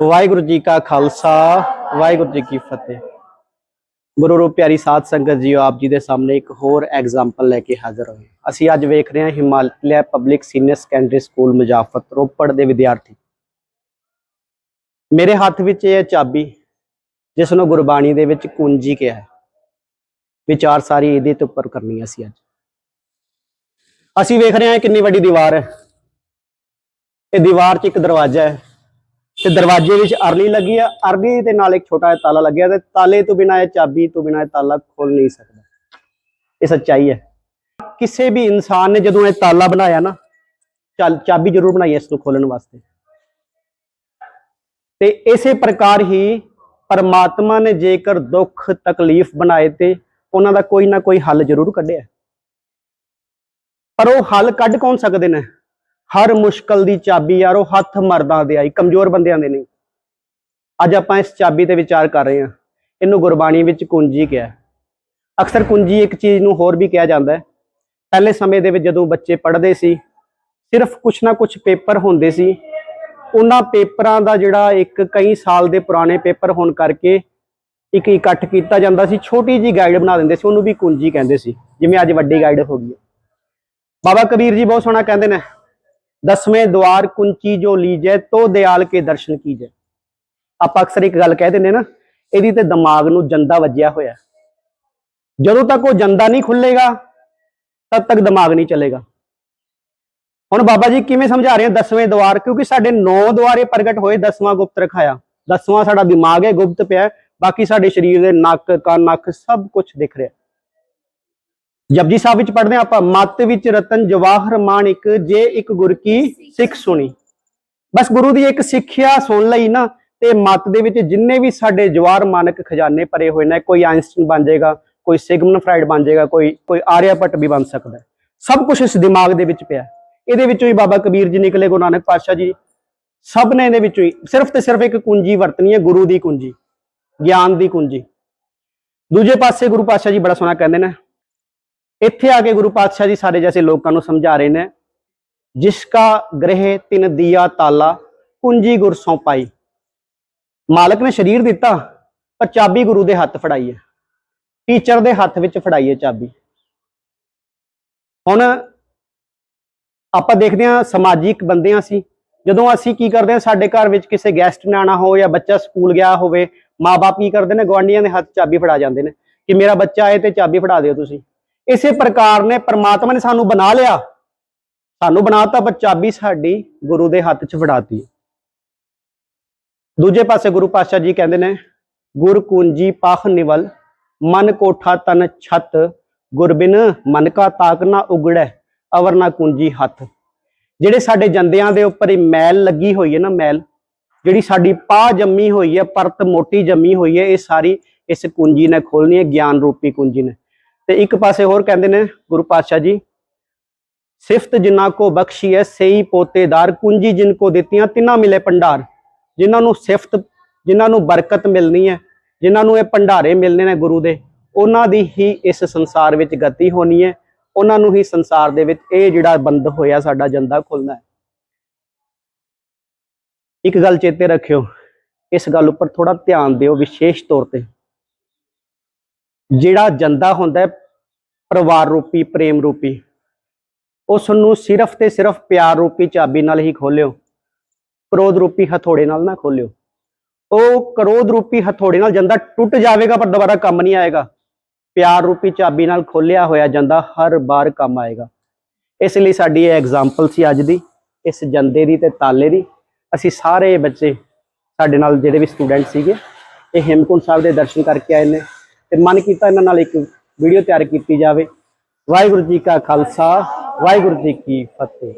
ਵਾਹਿਗੁਰੂ ਜੀ ਕਾ ਖਾਲਸਾ, ਵਾਹਿਗੁਰੂ ਜੀ ਕੀ ਫਤਿਹ। ਗੁਰੂ ਰੂਪ ਪਿਆਰੀ ਸਾਧ ਸੰਗਤ ਜੀਓ, ਆਪ ਜੀ ਦੇ ਸਾਹਮਣੇ ਇੱਕ ਹੋਰ ਐਗਜ਼ਾਮਪਲ ਲੈ ਕੇ ਹਾਜ਼ਰ ਹੋਏ। ਅਸੀਂ ਅੱਜ ਵੇਖ ਰਹੇ ਹਾਂ Himalaya public senior secondary school ਮੁਜ਼ਾਫਤ Ropar ਦੇ ਵਿਦਿਆਰਥੀ। ਮੇਰੇ ਹੱਥ ਵਿੱਚ ਇਹ ਚਾਬੀ, ਜਿਸ ਨੂੰ ਗੁਰਬਾਣੀ ਦੇ ਵਿੱਚ ਕੁੰਜੀ ਕਿਹਾ ਹੈ। ਵਿਚਾਰ ਸਾਰੀ ਇਹਦੇ ਤੇ ਉੱਪਰ ਕਰਨੀ ਅਸੀਂ ਅੱਜ। ਅਸੀਂ ਵੇਖ ਰਹੇ ਹਾਂ ਕਿੰਨੀ ਵੱਡੀ ਦੀਵਾਰ ਹੈ। ਇਹ ਦੀਵਾਰ 'ਚ ਇੱਕ ਦਰਵਾਜ਼ਾ ਹੈ। ਤੇ ਦਰਵਾਜ਼ੇ ਵਿੱਚ ਅਰਲੀ ਲੱਗੀ ਆ। ਅਰਲੀ ਦੇ ਨਾਲ ਇੱਕ ਛੋਟਾ ਜਿਹਾ ਤਾਲਾ ਲੱਗਿਆ ਤੇ ਤਾਲੇ ਤੋਂ ਬਿਨਾਂ ਇਹ ਚਾਬੀ ਤੋਂ ਬਿਨਾਂ ਇਹ ਤਾਲਾ ਖੋਲ ਨਹੀਂ ਸਕਦਾ। ਇਹ ਸੱਚਾਈ ਹੈ। ਕਿਸੇ ਵੀ ਇਨਸਾਨ ਨੇ ਜਦੋਂ ਇਹ ਤਾਲਾ ਬਣਾਇਆ ਨਾ ਚਾਬੀ ਜ਼ਰੂਰ ਬਣਾਈ ਹੈ ਇਸ ਨੂੰ ਖੋਲਣ ਵਾਸਤੇ। ਤੇ ਇਸੇ ਪ੍ਰਕਾਰ ਹੀ ਪਰਮਾਤਮਾ ਨੇ ਜੇਕਰ ਦੁੱਖ, ਤਕਲੀਫ ਬਣਾਏ ਤੇ ਉਹਨਾਂ ਦਾ ਕੋਈ ਨਾ ਕੋਈ ਹੱਲ ਜ਼ਰੂਰ ਕੱਢਿਆ। ਪਰ ਉਹ ਹੱਲ ਕੱਢ ਕੌਣ ਸਕਦੇ ਨੇ? ਹਰ ਮੁਸ਼ਕਲ ਦੀ ਚਾਬੀ ਯਾਰੋ, ਹੱਥ ਮਰਦਾਂ ਦੇ ਆਈ, ਕਮਜ਼ੋਰ ਬੰਦਿਆਂ ਦੇ ਨਹੀਂ। ਅੱਜ ਆਪਾਂ ਇਸ ਚਾਬੀ ਤੇ ਵਿਚਾਰ ਕਰ ਰਹੇ ਹਾਂ। ਇਹਨੂੰ ਗੁਰਬਾਣੀ ਵਿੱਚ ਕੁੰਜੀ ਕਿਹਾ ਅਕਸਰ ਕੁੰਜੀ ਇੱਕ ਚੀਜ਼ ਨੂੰ ਹੋਰ ਵੀ ਕਿਹਾ ਜਾਂਦਾ ਹੈ। ਪਹਿਲੇ ਸਮੇਂ ਦੇ ਵਿੱਚ ਜਦੋਂ ਬੱਚੇ ਪੜ੍ਹਦੇ ਸੀ, ਸਿਰਫ ਕੁਛ ਨਾ ਕੁਛ ਪੇਪਰ ਹੁੰਦੇ ਸੀ। ਉਹਨਾਂ ਪੇਪਰਾਂ ਦਾ ਜਿਹੜਾ ਇੱਕ ਕਈ ਸਾਲ ਦੇ ਪੁਰਾਣੇ ਪੇਪਰ ਹੋਣ ਕਰਕੇ ਇੱਕ ਇਕੱਠ ਕੀਤਾ ਜਾਂਦਾ ਸੀ। ਛੋਟੀ ਜੀ ਗਾਈਡ ਬਣਾ ਦਿੰਦੇ ਸੀ। ਉਹਨੂੰ ਵੀ ਕੁੰਜੀ ਕਹਿੰਦੇ ਸੀ। ਜਿਵੇਂ ਅੱਜ ਵੱਡੀ ਗਾਈਡ ਹੋ ਗਈ ਬਾਬਾ ਕਬੀਰ ਜੀ ਬਹੁਤ ਸੋਹਣਾ ਕਹਿੰਦੇ ਨੇ ਦਸਵੇਂ ਦਵਾਰ ਕੁੰਚੀ ਜੋ ਲੀਜੈ, ਤੋ ਦਿਆਲ ਕੇ ਦਰਸ਼ਨ ਕੀਜੈ। ਆਪਾਂ ਅਕਸਰ ਇੱਕ ਗੱਲ ਕਹਿ ਦਿੰਦੇ ਨਾ, ਇਹਦੀ ਤੇ ਦਿਮਾਗ ਨੂੰ ਜੰਦਾ ਵੱਜਿਆ ਹੋਇਆ। ਜਦੋਂ ਤੱਕ ਉਹ ਜੰਦਾ ਨਹੀਂ ਖੁੱਲੇਗਾ, ਤਦ ਤੱਕ ਦਿਮਾਗ ਨਹੀਂ ਚੱਲੇਗਾ। ਹੁਣ ਬਾਬਾ ਜੀ ਕਿਵੇਂ ਸਮਝਾ ਰਹੇ ਆ ਦਸਵੇਂ ਦਵਾਰ? ਕਿਉਂਕਿ ਸਾਡੇ ਨੌ ਦੁਆਰੇ ਪ੍ਰਗਟ ਹੋਏ ਦਸਵਾਂ ਗੁਪਤ ਰਖਾਇਆ। ਦਸਵਾਂ ਸਾਡਾ ਦਿਮਾਗ ਹੈ, ਗੁਪਤ ਪਿਆ ਬਾਕੀ ਸਾਡੇ ਸਰੀਰ ਦੇ ਨੱਕ, ਕੰਨ, ਅੱਖ ਸਭ ਕੁਝ ਦਿਖ ਰਿਹਾ। ਜਪਜੀ ਸਾਹਿਬ ਵਿੱਚ ਪੜ੍ਹਦੇ ਹਾਂ ਆਪਾਂ, ਮਤ ਵਿੱਚ ਰਤਨ ਜਵਾਹਰ ਮਾਣਿਕ ਜੇ ਇੱਕ ਗੁਰ ਕੀ ਸਿੱਖ ਸੁਣੀ। ਬਸ ਗੁਰੂ ਦੀ ਇੱਕ ਸਿੱਖਿਆ ਸੁਣ ਲਈ ਨਾ, ਤੇ ਮਤ ਦੇ ਵਿੱਚ ਜਿੰਨੇ ਵੀ ਸਾਡੇ ਜਵਾਹਰ ਮਾਨਕ ਖਜ਼ਾਨੇ ਭਰੇ ਹੋਏ ਨੇ, ਕੋਈ ਆਇਨਸਟੀਨ ਬਣ ਜਾਏਗਾ, ਕੋਈ ਸਿਗਮਨ ਫਰਾਈਡ ਬਣ ਜਾਏਗਾ, ਕੋਈ ਕੋਈ ਆਰਿਆਭੱਟ ਵੀ ਬਣ ਸਕਦਾ ਸਭ ਕੁਝ ਇਸ ਦਿਮਾਗ ਦੇ ਵਿੱਚ ਪਿਆ ਇਹਦੇ ਵਿੱਚੋਂ ਹੀ ਬਾਬਾ ਕਬੀਰ ਜੀ ਨਿਕਲੇ, ਗੁਰੂ ਨਾਨਕ ਪਾਤਸ਼ਾਹ ਜੀ। ਸਭ ਨੇ ਇਹਦੇ ਵਿੱਚੋਂ ਹੀ, ਸਿਰਫ ਤੇ ਸਿਰਫ ਇੱਕ ਕੁੰਜੀ ਵਰਤਣੀ ਹੈ, ਗੁਰੂ ਦੀ ਕੁੰਜੀ, ਗਿਆਨ ਦੀ ਕੁੰਜੀ। ਦੂਜੇ ਪਾਸੇ ਗੁਰੂ ਪਾਤਸ਼ਾਹ ਜੀ ਬੜਾ ਸੋਹਣਾ ਕਹਿੰਦੇ ਨੇ ਇੱਥੇ ਆ ਕੇ ਗੁਰੂ ਪਾਤਸ਼ਾਹ ਜੀ ਸਾਰੇ ਜੈਸੇ ਲੋਕਾਂ ਨੂੰ ਸਮਝਾ ਰਹੇ ਨੇ ਜਿਸ ਕਾ ਗ੍ਰਹਿ ਤਿਨ ਦਿਆ ਤਾਲਾ, ਕੁੰਜੀ ਗੁਰ ਸੌ ਪਾਈ। ਮਾਲਕ ਨੇ ਸਰੀਰ ਦਿੱਤਾ, ਪਰ ਚਾਬੀ ਗੁਰੂ ਦੇ ਹੱਥ ਫੜਾਈ ਹੈ। ਟੀਚਰ ਦੇ ਹੱਥ ਵਿੱਚ ਫੜਾਈ ਹੈ ਚਾਬੀ। ਹੁਣ ਆਪਾਂ ਦੇਖਦੇ ਹਾਂ ਸਮਾਜਿਕ ਬੰਦੇ ਹਾਂ ਅਸੀਂ। ਜਦੋਂ ਅਸੀਂ ਕੀ ਕਰਦੇ ਹਾਂ, ਸਾਡੇ ਘਰ ਵਿੱਚ ਕਿਸੇ ਗੈਸਟ ਨੇ ਆਣਾ ਹੋ ਜਾਂ ਬੱਚਾ ਸਕੂਲ ਗਿਆ ਹੋਵੇ ਮਾਪੇ ਕੀ ਕਰਦੇ ਨੇ ਗਵਾਂਢੀਆਂ ਦੇ ਹੱਥ ਚਾਬੀ ਫੜਾ ਜਾਂਦੇ ਨੇ ਕਿ ਮੇਰਾ ਬੱਚਾ ਆਏ ਤੇ ਚਾਬੀ ਫੜਾ ਦਿਓ ਤੁਸੀਂ। ਇਸੇ ਪ੍ਰਕਾਰ ਨੇ ਪ੍ਰਮਾਤਮਾ ਨੇ ਸਾਨੂੰ ਬਣਾ ਲਿਆ। ਸਾਨੂੰ ਬਣਾਤਾ ਪਰ ਚਾਬੀ ਸਾਡੀ ਗੁਰੂ ਦੇ ਹੱਥ 'ਚ ਫੜਾਤੀ ਦੂਜੇ ਪਾਸੇ ਗੁਰੂ ਪਾਤਸ਼ਾਹ ਜੀ ਕਹਿੰਦੇ ਨੇ, ਗੁਰ ਕੁੰਜੀ ਪਾਖ ਨਿਵਲ, ਮਨ ਕੋਠਾ ਤਨ ਛਤ ਗੁਰਬਿਨ ਮਨ ਕਾ ਤਾਕ ਨਾ ਉਗੜੈ, ਅਵਰ ਨਾ ਕੁੰਜੀ ਹੱਥ। ਜਿਹੜੇ ਸਾਡੇ ਜੰਦਿਆਂ ਦੇ ਉੱਪਰ ਇਹ ਮੈਲ ਲੱਗੀ ਹੋਈ ਹੈ ਨਾ ਮੈਲ, ਜਿਹੜੀ ਸਾਡੀ ਪਾ ਜੰਮੀ ਹੋਈ ਹੈ, ਪਰਤ ਮੋਟੀ ਜੰਮੀ ਹੋਈ ਹੈ, ਇਹ ਸਾਰੀ ਇਸ ਕੁੰਜੀ ਨੇ ਖੋਲਣੀ ਹੈ, ਗਿਆਨ ਰੂਪੀ ਕੁੰਜੀ ਨੇ। ਤੇ ਇੱਕ ਪਾਸੇ ਹੋਰ ਕਹਿੰਦੇ ਨੇ ਗੁਰੂ ਪਾਤਸ਼ਾਹ ਜੀ, ਸਿਫਤ ਜਿਨ੍ਹਾਂ ਕੋ ਬਖਸ਼ੀ ਹੈ ਸਹੀ ਪੋਤੇਦਾਰ, ਕੁੰਜੀ ਜਿਨ ਕੋ ਦਿੱਤੀਆਂ, ਤਿੰਨਾ ਮਿਲੇ ਭੰਡਾਰ। ਜਿਨ੍ਹਾਂ ਨੂੰ ਸਿਫਤ, ਜਿਨ੍ਹਾਂ ਨੂੰ ਬਰਕਤ ਮਿਲਣੀ ਹੈ ਜਿਨ੍ਹਾਂ ਨੂੰ ਇਹ ਭੰਡਾਰੇ ਮਿਲਣੇ ਨੇ ਗੁਰੂ ਦੇ, ਉਹਨਾਂ ਦੀ ਹੀ ਇਸ ਸੰਸਾਰ ਵਿੱਚ ਗਤੀ ਹੋਣੀ ਹੈ ਉਹਨਾਂ ਨੂੰ ਹੀ ਸੰਸਾਰ ਦੇ ਵਿੱਚ ਇਹ ਜਿਹੜਾ ਬੰਦ ਹੋਇਆ ਸਾਡਾ ਜੰਦਾ ਖੁੱਲਣਾ ਹੈ ਇੱਕ ਗੱਲ ਚੇਤੇ ਰੱਖਿਓ, ਇਸ ਗੱਲ ਉੱਪਰ ਥੋੜਾ ਧਿਆਨ ਦਿਓ ਵਿਸ਼ੇਸ਼ ਤੌਰ ਤੇ। ਜਿਹੜਾ ਜੰਦਾ ਹੁੰਦਾ ਹੈ, ਪਰਿਵਾਰ ਰੂਪੀ, ਪ੍ਰੇਮ ਰੂਪੀ, ਉਸ ਨੂੰ ਸਿਰਫ ਤੇ ਸਿਰਫ ਪਿਆਰ ਰੂਪੀ ਚਾਬੀ ਨਾਲ ਹੀ ਖੋਲਿਓ। ਕ੍ਰੋਧ ਰੂਪੀ ਹਥੌੜੇ ਨਾਲ ਨਾ ਖੋਲਿਓ। ਉਹ ਕ੍ਰੋਧ ਰੂਪੀ ਹਥੌੜੇ ਨਾਲ ਜੰਦਾ ਟੁੱਟ ਜਾਵੇਗਾ, ਪਰ ਦੁਬਾਰਾ ਕੰਮ ਨਹੀਂ ਆਏਗਾ। ਪਿਆਰ ਰੂਪੀ ਚਾਬੀ ਨਾਲ ਖੋਲਿਆ ਹੋਇਆ ਜਾਂਦਾ ਹਰ ਵਾਰ ਕੰਮ ਆਏਗਾ। ਇਸ ਲਈ ਸਾਡੀ ਇਹ ਐਗਜ਼ਾਮਪਲ ਸੀ ਅੱਜ ਦੀ, ਇਸ ਜੰਦੇ ਦੀ ਤੇ ਤਾਲੇ ਦੀ। ਅਸੀਂ ਸਾਰੇ ਬੱਚੇ ਸਾਡੇ ਨਾਲ ਜਿਹੜੇ ਵੀ ਸਟੂਡੈਂਟ ਸੀਗੇ, ਇਹ ਹੇਮਕੁੰਟ ਸਾਹਿਬ ਦੇ ਦਰਸ਼ਨ ਕਰਕੇ ਆਏ ਨੇ। ਤੇ ਮਨ ਕੀਤਾ ਇਹਨਾਂ ਨਾਲ ਇੱਕ ਵੀਡੀਓ ਤਿਆਰ ਕੀਤੀ ਜਾਵੇ। ਵਾਹਿਗੁਰੂ ਜੀ ਕਾ ਖਾਲਸਾ, ਵਾਹਿਗੁਰੂ ਜੀ ਕੀ ਫਤਿਹ।